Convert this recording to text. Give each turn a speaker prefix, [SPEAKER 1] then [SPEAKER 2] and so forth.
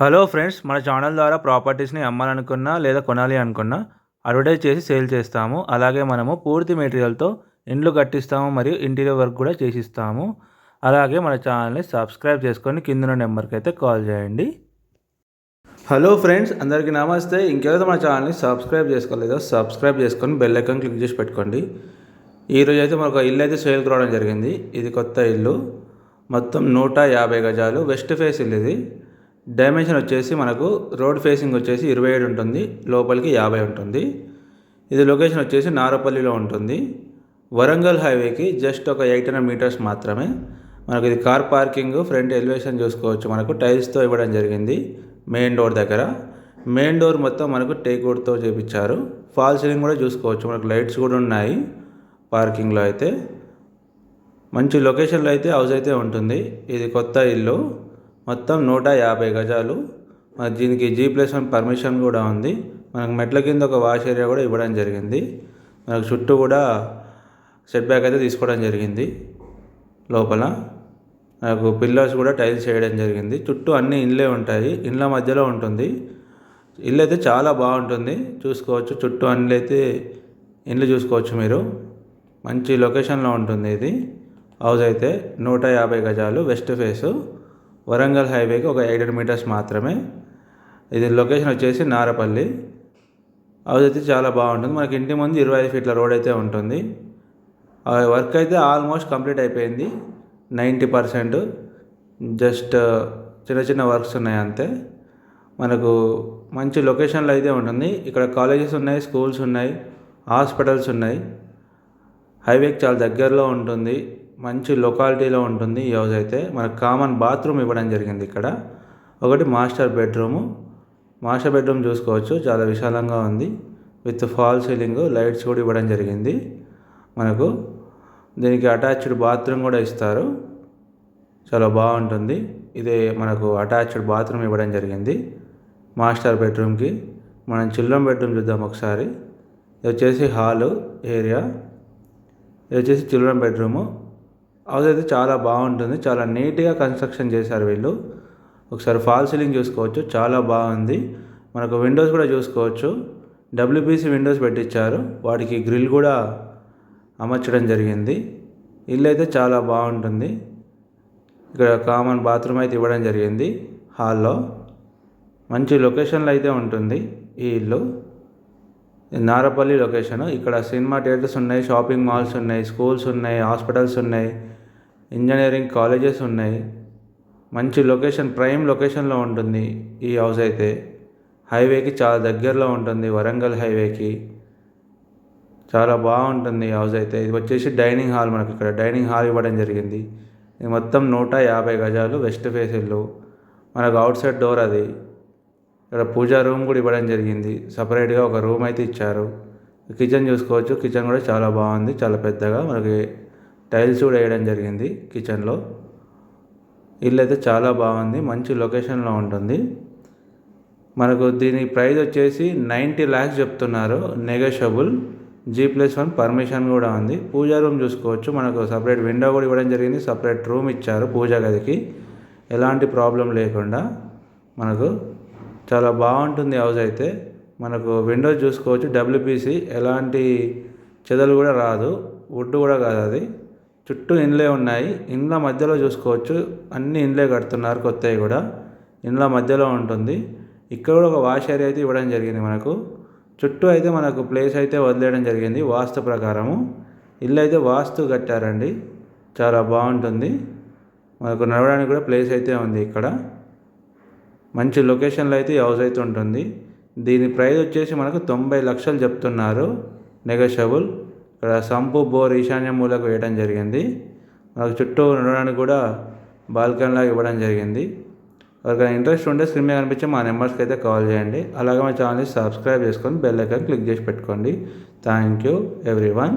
[SPEAKER 1] Hello friends మన channel ద్వారా ప్రాపర్టీస్ని అమ్మాలనుకున్నా లేదా కొనాలి అనుకున్నా అడ్వర్టైజ్ చేసి సేల్ చేస్తాము. అలాగే మనము పూర్తి మెటీరియల్తో ఇండ్లు కట్టిస్తాము మరియు ఇంటీరియర్ వర్క్ కూడా చేసిస్తాము. అలాగే మన ఛానల్ని సబ్స్క్రైబ్ చేసుకొని కింద నెంబర్కి అయితే కాల్ చేయండి. హలో ఫ్రెండ్స్ అందరికీ నమస్తే. ఇంకెవరైతే మన ఛానల్ని సబ్స్క్రైబ్ చేసుకోలేదో సబ్స్క్రైబ్ చేసుకొని బెల్ ఐకాన్ క్లిక్ చేసి పెట్టుకోండి. ఈరోజు అయితే మనకు ఇల్లు అయితే సేల్కి రావడం జరిగింది. ఇది కొత్త ఇల్లు. మొత్తం నూట యాభై గజాలు. వెస్ట్ ఫేస్ ఇల్లు ఇది. డైమెన్షన్ వచ్చేసి మనకు రోడ్ ఫేసింగ్ వచ్చేసి ఇరవై ఏడు ఉంటుంది లోపలికి యాభై ఉంటుంది. ఇది లొకేషన్ వచ్చేసి నారపల్లిలో ఉంటుంది. వరంగల్ హైవేకి జస్ట్ ఒక ఎయిట్ హండ్రెడ్ మీటర్స్ మాత్రమే. మనకు ఇది కార్ పార్కింగ్ ఫ్రంట్ ఎలివేషన్ చూసుకోవచ్చు మనకు. టైల్స్తో ఇవ్వడం జరిగింది మెయిన్ డోర్ దగ్గర. మెయిన్ డోర్ మొత్తం మనకు టేక్అవుట్తో చేపించారు. ఫాల్ సీలింగ్ కూడా చూసుకోవచ్చు మనకు లైట్స్ కూడా ఉన్నాయి పార్కింగ్లో అయితే. మంచి లొకేషన్లో అయితే హౌస్ అయితే ఉంటుంది. ఇది కొత్త ఇల్లు. మొత్తం నూట యాభై గజాలు. మరి దీనికి జీ ప్లస్ వన్ పర్మిషన్ కూడా ఉంది. మనకు మెట్ల కింద ఒక వాష్ ఏరియా కూడా ఇవ్వడం జరిగింది. మనకు చుట్టూ కూడా సెట్ బ్యాక్ అయితే తీసుకోవడం జరిగింది. లోపల నాకు పిల్లర్స్ కూడా టైల్స్ చేయడం జరిగింది. చుట్టూ అన్ని ఇండ్లే ఉంటాయి. ఇండ్ల మధ్యలో ఉంటుంది. ఇల్లు అయితే చాలా బాగుంటుంది. చూసుకోవచ్చు. చుట్టూ అన్నిలు అయితే ఇండ్లు చూసుకోవచ్చు మీరు. మంచి లొకేషన్లో ఉంటుంది ఇది. హౌస్ అయితే నూట యాభై గజాలు. వెస్ట్ ఫేసు వరంగల్ హైవేకి ఒక ఎయిట్ మీటర్స్ మాత్రమే. ఇది లొకేషన్ వచ్చేసి నారపల్లి. అదైతే అయితే చాలా బాగుంటుంది. మనకి ఇంటి ముందు ఇరవై ఐదు ఫీట్ల రోడ్ అయితే ఉంటుంది. వర్క్ అయితే ఆల్మోస్ట్ కంప్లీట్ అయిపోయింది. Ninety percent. జస్ట్ చిన్న చిన్న వర్క్స్ ఉన్నాయి అంతే. మనకు మంచి లొకేషన్లో అయితే ఉంటుంది. ఇక్కడ కాలేజెస్ ఉన్నాయి స్కూల్స్ ఉన్నాయి హాస్పిటల్స్ ఉన్నాయి. హైవేకి చాలా దగ్గరలో ఉంటుంది. మంచి లొకాలిటీలో ఉంటుంది ఈ హౌస్ అయితే. మనకు కామన్ బాత్రూమ్ ఇవ్వడం జరిగింది ఇక్కడ. ఒకటి మాస్టర్ బెడ్రూము మాస్టర్ బెడ్రూమ్ చూసుకోవచ్చు. చాలా విశాలంగా ఉంది. విత్ ఫాల్ సీలింగ్ లైట్స్ కూడా ఇవ్వడం జరిగింది. మనకు దీనికి అటాచ్డ్ బాత్రూమ్ కూడా ఇస్తారు. చాలా బాగుంటుంది. ఇది మనకు అటాచ్డ్ బాత్రూమ్ ఇవ్వడం జరిగింది. మాస్టర్ బెడ్రూమ్కి మనం చిల్డ్రన్ బెడ్రూమ్ చూద్దాం ఒకసారి. ఇది వచ్చేసి హాలు ఏరియా ఇది వచ్చేసి చిల్డ్రన్ బెడ్రూము హౌస్ అయితే చాలా బాగుంటుంది. చాలా నీట్గా కన్స్ట్రక్షన్ చేశారు వీళ్ళు. ఒకసారి ఫాల్ సీలింగ్ చూసుకోవచ్చు. చాలా బాగుంది. మనకు విండోస్ కూడా చూసుకోవచ్చు. డబ్ల్యూపీసీ విండోస్ పెట్టించారు వాటికి గ్రిల్ కూడా అమర్చడం జరిగింది. ఇల్లు అయితే చాలా బాగుంటుంది. ఇక్కడ కామన్ బాత్రూమ్ అయితే ఇవ్వడం జరిగింది హాల్లో. మంచి లొకేషన్లో అయితే ఉంటుంది ఈ ఇల్లు. నారపల్లి లొకేషన్. ఇక్కడ సినిమా థియేటర్స్ ఉన్నాయి షాపింగ్ మాల్స్ ఉన్నాయి స్కూల్స్ ఉన్నాయి హాస్పిటల్స్ ఉన్నాయి. ఇంజనీరింగ్ కాలేజెస్ ఉన్నాయి. మంచి లొకేషన్ ప్రైమ్ లొకేషన్లో ఉంటుంది ఈ హౌస్ అయితే. హైవేకి చాలా దగ్గరలో ఉంటుంది వరంగల్ హైవేకి. చాలా బాగుంటుంది హౌస్ అయితే. ఇది వచ్చేసి డైనింగ్ హాల్ మనకి ఇక్కడ. డైనింగ్ హాల్ ఇవ్వడం జరిగింది. ఇది మొత్తం నూట యాభై గజాలు వెస్ట్ ఫేస్ ఇల్లు. మనకు అవుట్ సైడ్ డోర్ అది. ఇక్కడ పూజా రూమ్ కూడా ఇవ్వడం జరిగింది. సపరేట్గా ఒక రూమ్ అయితే ఇచ్చారు. కిచెన్ చూసుకోవచ్చు. కిచెన్ కూడా చాలా బాగుంది. చాలా పెద్దగా మనకి టైల్స్ కూడా వేయడం జరిగింది కిచెన్లో. ఇల్లు అయితే చాలా బాగుంది మంచి లొకేషన్లో ఉంటుంది. మనకు దీని ప్రైస్ వచ్చేసి నైంటీ ల్యాక్స్ చెప్తున్నారు negotiable. G plus one permission కూడా ఉంది. పూజా రూమ్ చూసుకోవచ్చు మనకు సపరేట్ విండో కూడా ఇవ్వడం జరిగింది సపరేట్ రూమ్ ఇచ్చారు పూజా గదికి. ఎలాంటి ప్రాబ్లం లేకుండా మనకు చాలా బాగుంటుంది హౌస్ అయితే. మనకు విండోస్ చూసుకోవచ్చు డబ్ల్యూపీసీ ఎలాంటి చెదలు కూడా రాదు వుడ్ కూడా కాదు అది. చుట్టూ ఇండ్లే ఉన్నాయి. ఇండ్ల మధ్యలో చూసుకోవచ్చు. అన్ని ఇండ్లే కడుతున్నారు. కొత్తవి కూడా. ఇండ్ల మధ్యలో ఉంటుంది. ఇక్కడ కూడా ఒక వాష్ ఏరియా అయితే ఇవ్వడం జరిగింది మనకు. చుట్టూ అయితే మనకు ప్లేస్ అయితే వదిలేయడం జరిగింది. వాస్తు ప్రకారము. ఇల్లు అయితే వాస్తు కట్టారండి. చాలా బాగుంటుంది. మనకు నడవడానికి కూడా ప్లేస్ అయితే ఉంది ఇక్కడ. మంచి లొకేషన్లో అయితే ఈ హౌస్ అయితే ఉంటుంది. దీని ప్రైస్ వచ్చేసి మనకు తొంభై లక్షలు చెప్తున్నారు. నెగోషియబుల్ ఇక్కడ సంపు బోర్ ఈశాన్య మూలకు వేయడం జరిగింది. నాకు చుట్టూ ఉండడానికి కూడా బాల్కనీలా ఇవ్వడం జరిగింది. ఎవరికైనా ఇంట్రెస్ట్ ఉంటే స్క్రీన్ మీద కనిపించే మా నెంబర్స్కి అయితే కాల్ చేయండి. అలాగే మా ఛానల్ని సబ్స్క్రైబ్ చేసుకొని బెల్ ఐకాన్ క్లిక్ చేసి పెట్టుకోండి. Thank you every one